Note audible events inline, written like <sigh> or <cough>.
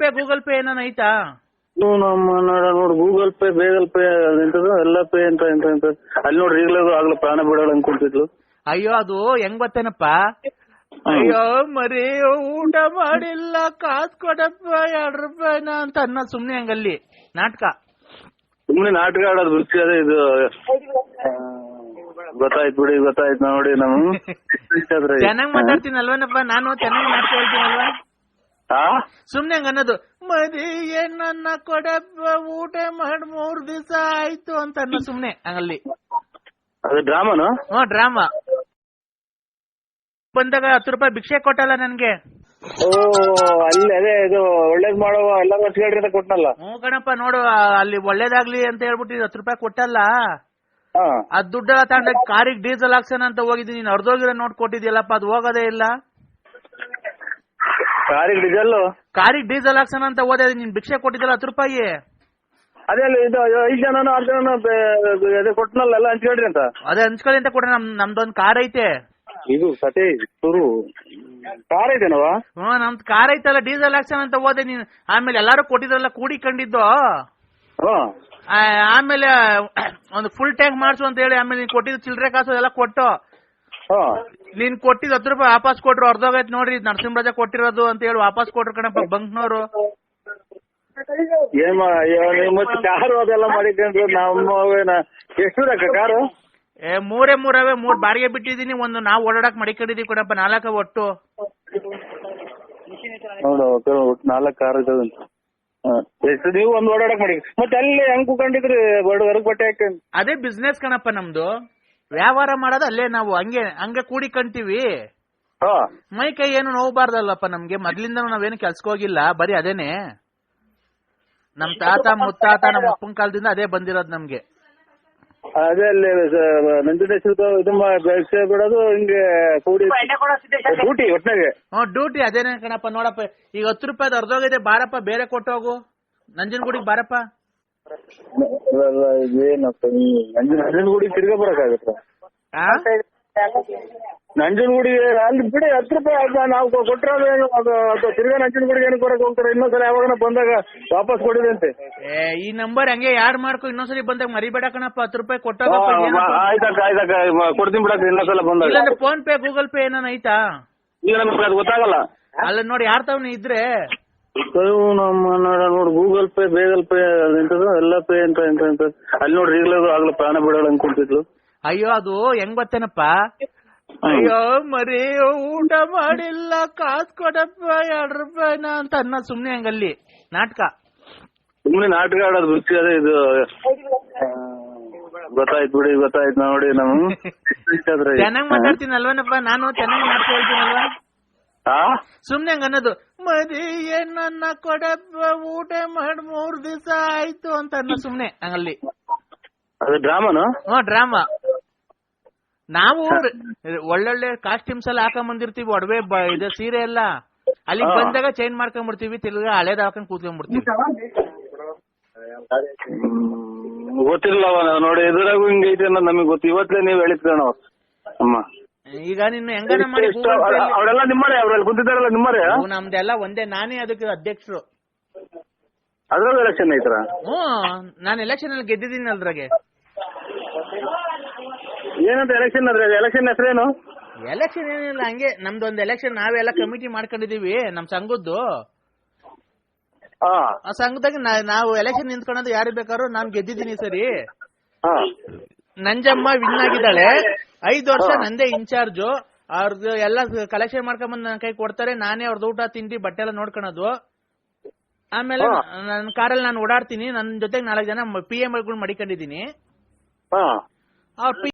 Pay Google pay ಏನಾನ ಐತಾ? ನಮ್ಮ ನೋಡ್ ಗೂಗಲ್ ಪೇ ಬೇಗಲ್ ಪೇ ಎಂತದ ಎಲ್ಲ ಪೇ ಅಂತ ಎಂತ ಎಂತ ಅಲ್ಲಿ ನೋಡ್ರಿ ಈಗಲೂ ಆಗ್ಲೂ ಪ್ರಾಣ ಬಿಡೋಳು ಅನ್ಕೊಂತಿದ್ಲು ಅಯ್ಯೋ ಅದು ಹೆಂಗ್ ಬತ್ತೇನಪ್ಪ ಅಯ್ಯೋ ಮರಿ ಊಟ ಮಾಡಿಲ್ಲ ಕಾಸ್ ಕೊಡಪ್ಪ ಎರಡ್ ರೂಪಾಯಿನ ಅಂತ ಅನ್ನ ಸುಮ್ನೆ ಹಂಗಲ್ಲಿ. ನಾಟಕ. ಸುಮ್ನೆ ನಾಟಕ ಆಡೋದು ಬಿಡ್ಸಿ ಅದೇ ಇದು. ಗೊತ್ತಾಯ್ತು ಬಿಡಿ ಗೊತ್ತಾಯ್ತು ನೋಡಿ ನಾವು <laughs> ಚೆನ್ನಾಗ್ ಮಾತಾಡ್ತೀನಲ್ವೇನಪ್ಪ? ನಾನು ಚೆನ್ನಾಗಿ ನಾಟಕ ಹೇಳ್ತೀನಲ್ವಾ ಸುಮ್ನೆ ಅನ್ನೋದು ಮರಿ ಏನನ್ನ ಕೊಡಪ್ಪ ಊಟ ಮಾಡಿ ಮೂರ್ ದಿವಸ ಆಯ್ತು ಅಂತ ಅನ್ನೋ ಸುಮ್ನೆ ಅಲ್ಲಿ ಅದು ಡ್ರಾಮಾನು? ಹ್ಞೂ ಡ್ರಾಮಾ. ಬಂದಾಗ ಹತ್ತು ರೂಪಾಯಿ ಭಿಕ್ಷೆ ಕೊಟ್ಟಲ್ಲ ನನ್ಗೆ. ಓ ಅಲ್ಲಿ ಅದೇ ಇದು ಒಳ್ಳೇದ್ ಮಾಡುವ ಎಲ್ಲ ಕೊಟ್ಟಲ್ಲ? ಹ್ಞೂ ಕಣಪ್ಪ ನೋಡು ಅಲ್ಲಿ ಒಳ್ಳೇದಾಗ್ಲಿ ಅಂತ ಹೇಳ್ಬಿಟ್ಟು ಹತ್ತು ರೂಪಾಯಿ ಕೊಟ್ಟಲ್ಲ. ಆ ಅದ್ ದುಡ್ಡೆಲ್ಲ ತಗೊಂಡ ಕಾರಿಗೆ ಡೀಸೆಲ್ ಹಾಕ್ಸೋಣ ಅಂತ ಹೋಗಿದ್ದೀನಿ ನೀನ್ ಅರ್ಧೋಗಿರೋ ನೋಟ್ ಕೊಟ್ಟಿದ್ಯಲ್ಲಪ್ಪ ಅದು ಹೋಗೋದೇ ಇಲ್ಲ. ಕಾರಿಗೆ ಡೀಸೆಲ್? ಕಾರಿಗೆ ಡೀಸೆಲ್ ಹಾಕ್ಸೋಣ ಅಂತ ಹೋದೆ ನೀನ್ ಭಿಕ್ಷೆ ಕೊಟ್ಟಿದ್ದಲ್ಲ ಹತ್ತು ರೂಪಾಯಿ. ಅದೇ ಅಲ್ಲಿ ಇದು ಐದು ಜನನು ಆರು ಜನನು ಕೊಟ್ಟನಲ್ಲ ಎಲ್ಲ ಹಂಚ್ಕೊಳ್ರಿ ಅಂತ. ಅದೇ ಹಂಚ್ಕೊಳ್ಳಿ ಅಂತ ಕೊಡ್ರಿ ನಮ್ ನಮ್ದೊಂದ್ ಕಾರ್ ಐತೆ. ಇದು ಸತೆ ಸುರು ಕಾರ್ ಐತೆನವ ನಮ್ದು ಕಾರ್ ಐತಲ್ಲ ಡೀಸೆಲ್ ಹಾಕ್ಸೋಣ ಅಂತ ಹೋದೆ ನೀನ್. ಆಮೇಲೆ ಎಲ್ಲಾರು ಕೊಟ್ಟಿದ್ರಲ್ಲ ಕೂಡಿ ಕಂಡಿದ್ದು? ಆಮೇಲೆ ಒಂದು ಫುಲ್ ಟ್ಯಾಂಕ್ ಮಾಡ್ಸು ಅಂತ ಹೇಳಿ ಆಮೇಲೆ ನೀನ್ ಕೊಟ್ಟಿದ್ದು ಚಿಲ್ಲರೆ ಕಾಸು ಎಲ್ಲ ಕೊಟ್ಟು. ನೀನ್ ಕೊಟ್ಟಿದ್ ಹತ್ತು ರೂಪಾಯಿ ವಾಪಸ್ ಕೊಟ್ರು ಅರ್ಧೋಗೈತ್ ನೋಡ್ರಿ ನರಸಿಂಹರಾಜ ಕೊಟ್ಟಿರೋದು ಅಂತ ಹೇಳಿ ವಾಪಸ್ ಕೊಟ್ರು ಕಣಪ್ಪ ಬಂಕ್ನವ್ರು. ಏನ್ ಮತ್ತೆ ಕಾರು ಅದೆಲ್ಲ ಎಷ್ಟು ಕಾರು? ಏ ಮೂರೇ ಮೂರವೇ ಮೂರ್ ಬಾರಿಗೆ ಬಿಟ್ಟಿದೀನಿ ಒಂದು ನಾವು ಓಡಾಡಕ್ ಮಡಿಕೊಂಡಿದೀವಿ ಕಣಪ್ಪ ನಾಲ್ಕ ಒಟ್ಟು. ನೋಡು ಒಟ್ಟು ನಾಲ್ಕು ಕಾರ್ ಇದಾವೆ ಅಂತ. ಎಷ್ಟು ನೀವು ಒಂದು ಓಡಾಡಕ್ ಮಾಡಿ ಮತ್ತೆ ಅಲ್ಲಿ ಹೆಂಗ್ ಕುಕೊಂಡಿದ್ರಿ ಹೊರಗ್ ಬಟ್ಟೆ ಅದೇ ಬಿಸ್ನೆಸ್ ಕಣಪ್ಪ ನಮ್ದು. ವ್ಯವಹಾರ ಮಾಡೋದು ಅಲ್ಲೇ ನಾವು ಹಂಗೆ ಹಂಗೆ ಕೂಡಿಕಂತೀವಿ ಹಾ. ಮೈ ಕೈ ಏನು ನೋವಬಾರ್ದಲ್ಲಪ್ಪ ನಮ್ಗೆ ಮೊದ್ಲಿಂದ ನಾವೇನು ಕೆಲ್ಸಕ್ಕೆ ಹೋಗಿಲ್ಲ ಬರೀ ಅದೇನೆ. ನಮ್ ತಾತ ಮುತ್ತಾತ ನಮ್ಮ ಅಪ್ಪನ ಕಾಲದಿಂದ ಅದೇ ಬಂದಿರೋದು ನಮ್ಗೆ. ಅದೇ ಅಲ್ಲಿ ಇದು ಮಾ- ಬಿಡೋದು ಹಿಂಗೆ ಕೂಡಿ ಡ್ಯೂಟಿ ಒಟ್ನಾಗೆ ಹ್ಮ್ ಡ್ಯೂಟಿ ಅದೇನೆ ಕಣಪ್ಪ ನೋಡಪ್ಪ ಈಗ ಹತ್ತು ರೂಪಾಯ್ದು ಅರ್ಧೋಗಿದೆ ಬಾರಪ್ಪ ಬೇರೆ ಕೊಟ್ಟೋಗು ನಂಜನಗೂಡಿಗೆ ಬಾರಪ್ಪ. ಇವೆಲ್ಲ ಏನಪ್ಪ ಈ ನಂಜನ ನಂಜನಗೂಡಿ ತಿರ್ಗಾ ಬರಕಾಗತ್ತ ನಂಜನಗೂಡಿಗೆ ನಂಜನಗೂಡಿ ಅಲ್ಲಿ ಬಿಡಿ ಹತ್ತು ರೂಪಾಯಿ ನಾವು ಕೊಟ್ಟರೆ ಅದು ತಿರ್ಗಾ ನಂಜನಗೂಡಿಗೆ ಏನು ಕೊಡಕ್ ಹೋಗ್ತಾರೆ? ಇನ್ನೊಂದ್ಸಲ ಯಾವಾಗ ಬಂದಾಗ ವಾಪಸ್ ಕೊಡಿದಂತೆ. ಏ ಈ ನಂಬರ್ ಹಂಗೆ ಯಾರ್ ಮಾಡ್ಕೊ ಇನ್ನೊಂದ್ಸರಿ ಬಂದಾಗ ಮರಿಬೇಡ ಕಣಪ್ಪ ಹತ್ತು ರೂಪಾಯಿ ಕೊಟ್ಟಾಗ ಏನಪ್ಪ? ಆಯ್ತಕ್ಕ ಆಯ್ತಕ್ಕ ಕೊಡ್ತೀನಿ ಬಿಡಕ್ಕ ಇನ್ನೊಂದ್ಸಲ ಬಂದಾಗ. ಇಲ್ಲಾಂದ್ರೆ ಫೋನ್ ಪೇ ಗೂಗಲ್ ಪೇ ಏನಾನ ಐತಾ? ಈಗ ನಮ್ಗೆ ಅದು ಗೊತ್ತಾಗಲ್ಲ. ಅಲ್ಲ ನೋಡಿ ಯಾರ್ ತವನ ಇದ್ರೆ ಕೆಲವು ನಮ್ಮ ನೋಡ ನೋಡಿ ಗೂಗಲ್ ಪೇ ಬೇಗಲ್ ಪೇ ಅದಂತದ ಎಲ್ಲ ಪೇ ಅಂತ ಅಂತ ಎಂತ. ಅಲ್ಲಿ ನೋಡ್ರಿ ಈಗಲೂ ಆಗ್ಲೂ ಪ್ರಾಣ ಬಿಡೋಣ ಅನ್ಕೊಂತಿದ್ಲು ಅಯ್ಯೋ ಅದು ಹೆಂಗ್ ಗೊತ್ತೇನಪ್ಪ? ಅಯ್ಯೋ ಮರಿ ಊಟ ಮಾಡಿಲ್ಲ ಕಾಸ್ ಕೊಡಪ್ಪ ಎರಡ್ ರೂಪಾಯಿನ ಅಂತ ಅನ್ನ ಸುಮ್ನೆ ಹಂಗಲ್ಲಿ. ನಾಟಕ. ಸುಮ್ನೆ ನಾಟಕ ಆಡೋದು ಬಿಡ್ಸಿ ಅದೇ ಇದು. ಗೊತ್ತಾಯ್ತು ಬಿಡಿ ಗೊತ್ತಾಯ್ತು ನೋಡಿ ನಾವು <laughs> ಚೆನ್ನಾಗ್ ಮಾತಾಡ್ತೀನಲ್ವನಪ್ಪ? ನಾನು ಚೆನ್ನಾಗಿ ಮಾತಾಡ್ತೀನಲ್ವಾ? ಸುಮ್ನೆ ಅನ್ನೋದು ಮದುವೆ ಏನನ್ನ ಕೊಡ ಊಟ ಮಾಡಿ ಮೂರ್ ದಿವಸ ಆಯ್ತು ಅಂತ ಅನ್ನೋ ಸುಮ್ನೆ ಅಲ್ಲಿ ಅದು ಡ್ರಾಮಾನು? ಹ್ಞೂ ಡ್ರಾಮಾ. ನಾವು ಒಳ್ಳೊಳ್ಳೆ ಕಾಸ್ಟ್ಯೂಮ್ಸ್ ಎಲ್ಲ ಹಾಕೊಂಡ್ ಬಂದಿರ್ತೀವಿ ಒಡವೆ ಇದು ಸೀರೆ ಎಲ್ಲ. ಅಲ್ಲಿಗೆ ಬಂದಾಗ ಚೇಂಜ್ ಮಾಡ್ಕೊಂಡ್ಬಿಡ್ತೀವಿ ತಿರ್ಗಾ ಹಳೇದ್ ಹಾಕೊಂಡ್ ಕೂತ್ಕೊಂಡ್ಬಿಡ್ತೀವಿ ನಾವು ನೋಡಿ ಎದುರಾಗೂ ಹಿಂಗೈತೆ ಅನ್ನೋದು ನಮಗೆ ಗೊತ್ತು. ಇವತ್ತೇ ನೀವು ಹೇಳಿದ್ರಣ ಅಮ್ಮ. ಈಗ ನಿನ್ನ ಹೆಂಗನ ಮಾಡಿ ಅವರೆಲ್ಲ ನಿಮ್ಮರೇ ಅವ್ರಲ್ಲಿ ಕುಂತಿದ್ದಾರಲ್ಲ ನಿಮ್ಮರೇ? ನಮ್ದೆಲ್ಲ ಒಂದೇ. ನಾನೇ ಅದಕ್ಕೆ ಅಧ್ಯಕ್ಷರು. ಅದ್ರಲ್ಲಿ ಎಲೆಕ್ಷನ್ ಐತರ ಹ್ಮ್ ನಾನು ಎಲೆಕ್ಷನ್ ಅಲ್ಲಿ ಗೆದ್ದಿದ್ದೀನಿ ಅದ್ರಾಗೆ. ಏನಂತ ಎಲೆಕ್ಷನ್ ಅದ್ರ? ಎಲೆಕ್ಷನ್ ಹೆಸರೇನು? ಎಲೆಕ್ಷನ್ ಏನಿಲ್ಲ ಹಂಗೆ. ನಮ್ದು ಒಂದು ಎಲೆಕ್ಷನ್ ನಾವೆಲ್ಲ ಕಮಿಟಿ ಮಾಡ್ಕೊಂಡಿದೀವಿ ನಮ್ ಸಂಘದ್ದು. ಆ ಸಂಘದಾಗ ನಾವು ಎಲೆಕ್ಷನ್ ನಿಂತ್ಕೊಳ್ಳೋದು ಯಾರು ಬೇಕಾದ್ರೂ ನಾನ್ ಗೆದ್ದಿದ್ದೀನಿ ಸರಿ. ನಂಜಮ್ಮ ವಿನ್ ಆಗಿದ್ದಾಳೆ. ಐದು ವರ್ಷ. ನಂದೇ ಇನ್ಚಾರ್ಜ್. ಅವ್ರದ್ದು ಎಲ್ಲ ಕಲೆಕ್ಷನ್ ಮಾಡ್ಕೊಂಡ್ ಬಂದ್ ನನ್ನ ಕೈ ಕೊಡ್ತಾರೆ. ನಾನೇ ಅವ್ರದ್ದು ಊಟ ತಿಂಡಿ ಬಟ್ಟೆ ಎಲ್ಲ ನೋಡ್ಕೊಳೋದು. ಆಮೇಲೆ. ನನ್ನ ಕಾರಲ್ಲಿ ನಾನು ಓಡಾಡ್ತೀನಿ. ನನ್ನ ಜೊತೆಗೆ ನಾಲ್ಕು ಜನ ಪಿ ಎಂ ಗಳು ಮಡಿಕೊಂಡಿದ್ದೀನಿ. ಅವ್ರ ಪಿ